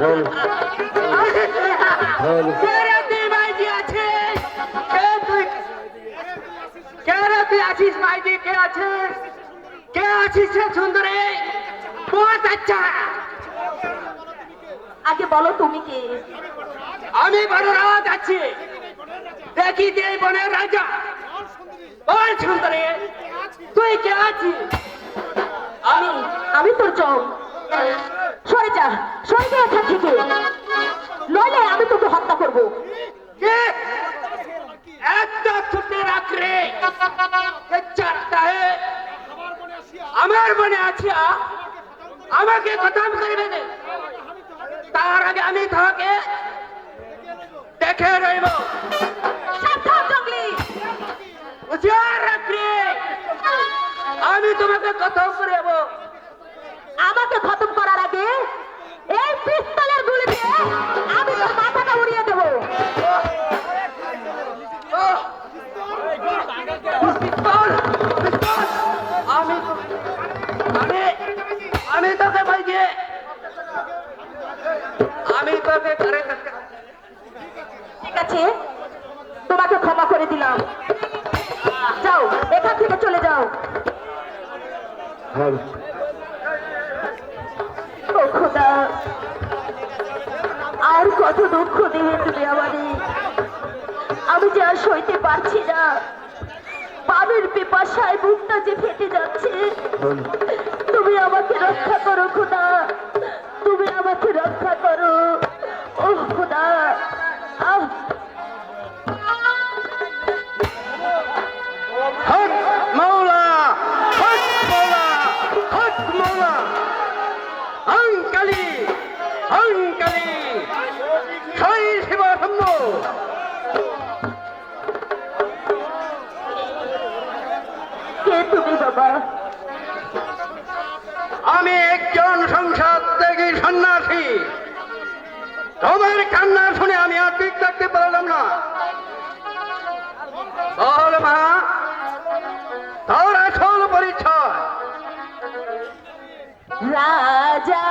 বল বল কে রে তুই আছিস? কে তুই কে আছিস মাইজি কে আছিস? কে আছিস রে সুন্দরী? বহুত আচ্ছা। আগে বলো তুমি কে? আমি বড় রাজ আছি। দেখি যে বনের রাজা। বল সুন্দরী তুই কে আছিস? আমি আমি তোর চোখ সরে যা সরে যা এখান থেকে নইলে আমি তোকে হত্যা করব। কে? একটা ছুটে রাখ রে চারটা আমার মনে আছে আমাকে খতম করবে তার আগে আমি তাকে দেখে রইব। আমি তোমাকে খতম করে ঠিক আছে? তোমাকে ক্ষমা করে দিলাম। যাও এখান থেকে চলে যাও। বল ও খোদা আর কত দুঃখ দেবে তুমি আমারে। আমি যে আর সইতে পারছি না। পানির পিপাসায় বুকটা যে ফেটে যাচ্ছে। তুমি আমাকে রক্ষা করো খোদা। তুমি আমাকে রক্ষা করো। ও খোদা। আহ। কে তুমি বাবা? তোমার কান্না শুনে আমি আর ঠিক থাকতে পারলাম না। বল মা, তোর আসল পরিচয়। রাজা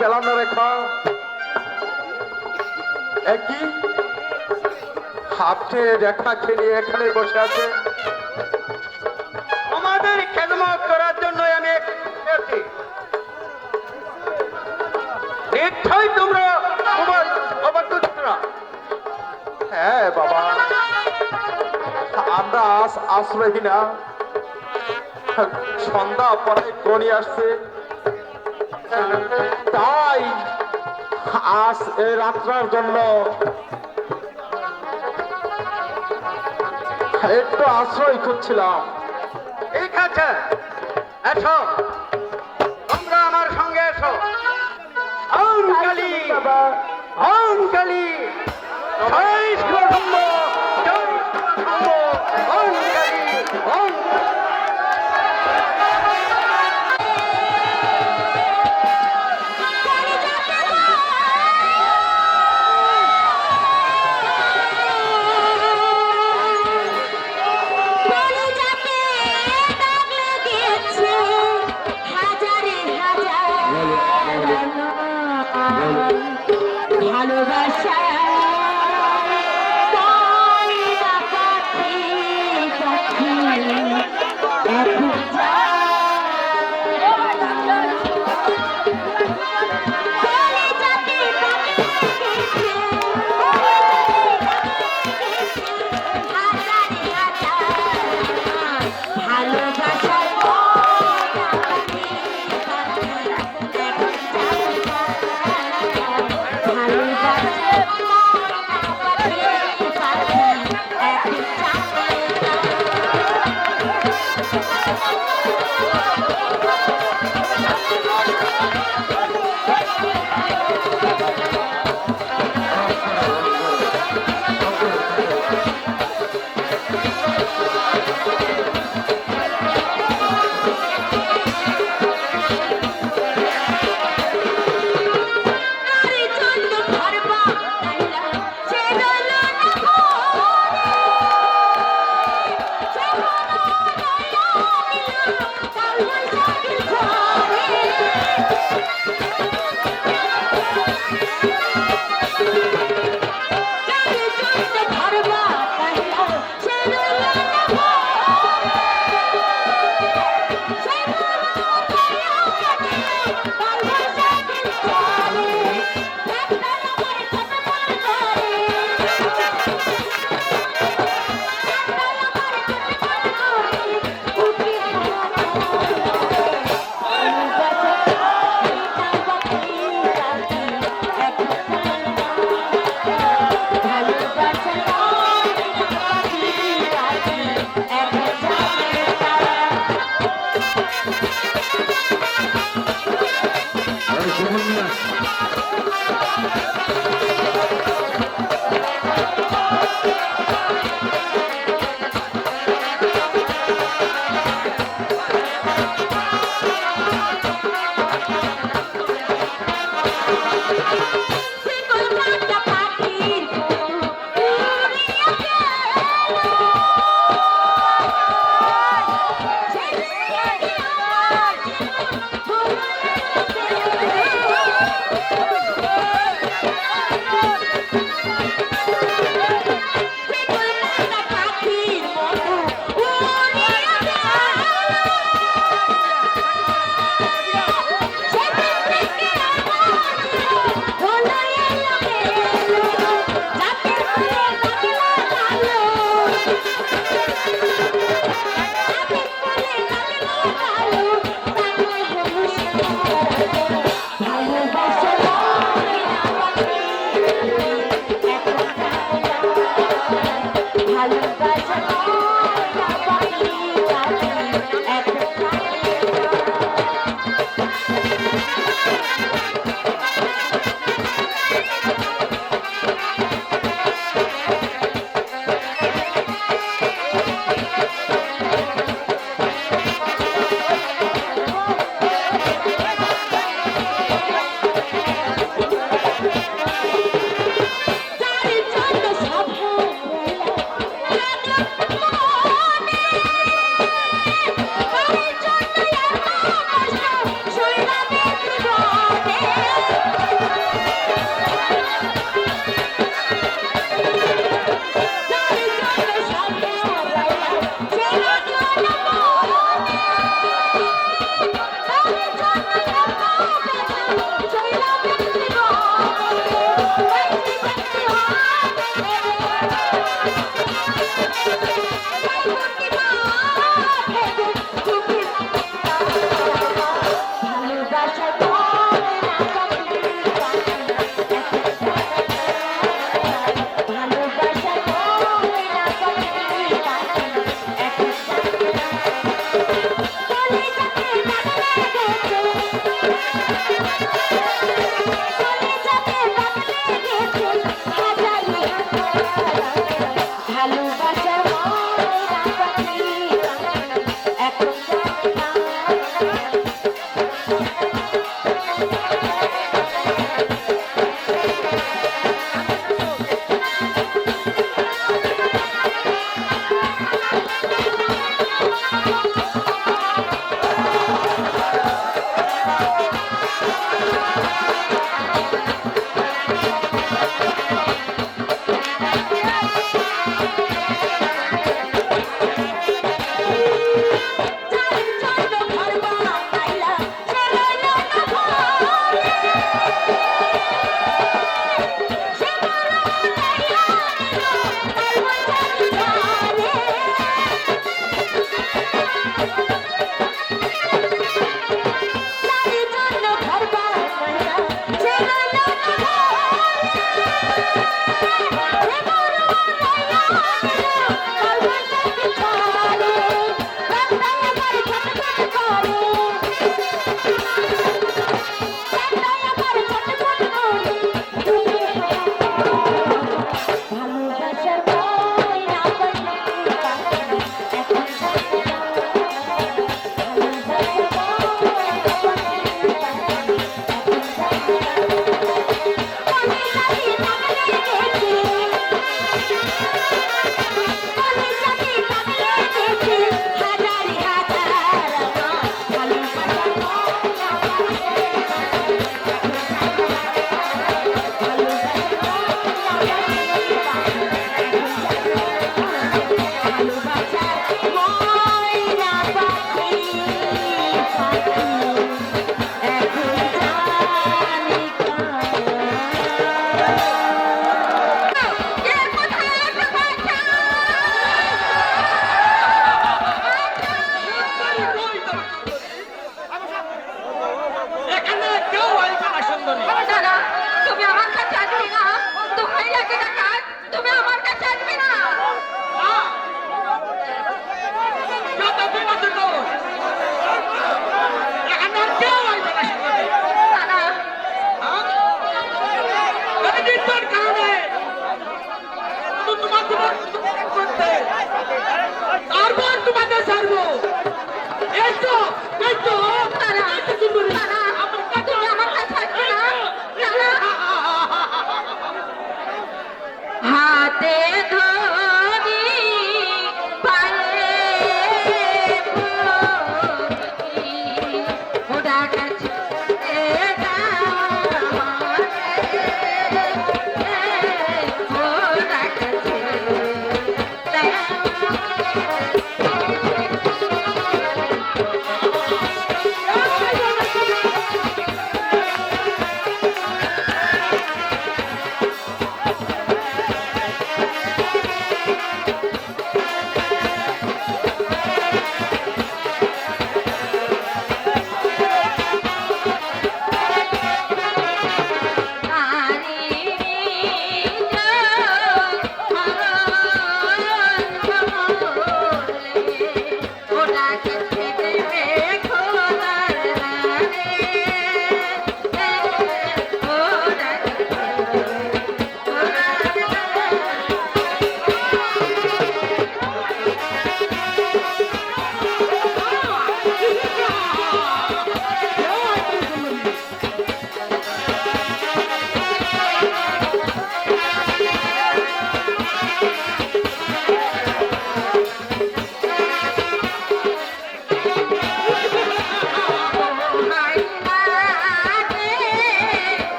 পেলাম না রেখা একই হাতে রেখা খেলে এখানে বসে আছে। আমাদের খেদমত করার জন্য আমি নিশ্চয় তোমরা হ্যাঁ বাবা। আমরা আস আশ্রয়হীনা। সন্ধ্যা পরে গনি আসছে। তাই আজ এই রাত্রার জন্য একটু আশ্রয় খুঁজছিলাম। ঠিক আছে এসো। Thank you.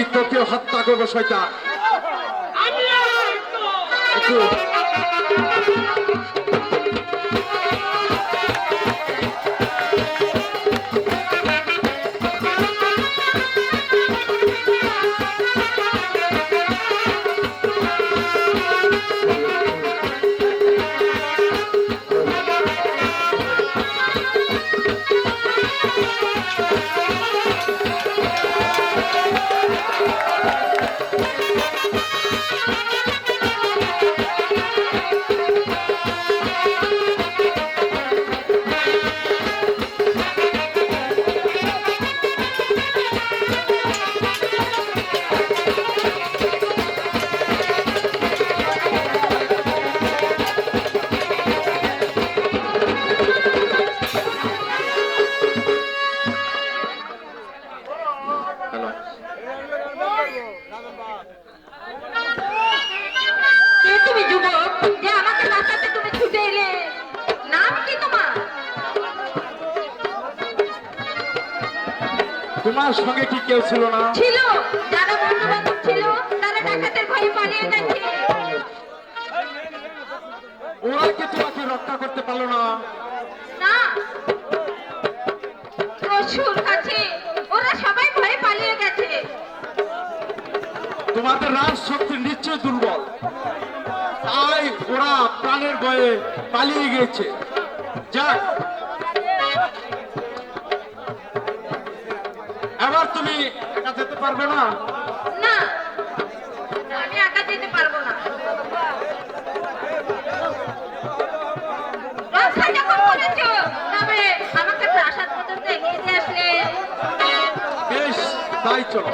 আমি তোকে হত্যা করব শয়তান। একটু সঙ্গে কি কেউ ছিল না? ছিল। যারা বন্ধু বান্ধব ছিল তারা ডাকাতের ভয়ে পালিয়ে গেছে। ওরা কি তোমাকে রক্ষা করতে পারল না? না। পশুর কাছে। ওরা সবাই ভয়ে পালিয়ে গেছে। তোমাদের রাজ শক্তি নিশ্চয় দুর্বল। তাই ওরা প্রাণের ভয়ে পালিয়ে গিয়েছে। যাক এবার তুমি একা যেতে পারবে না? না আমি একা যেতে পারব না। আমাকে প্রাসাদ পর্যন্ত এগিয়ে দিয়ে আসলে। বেশ তাই চলো।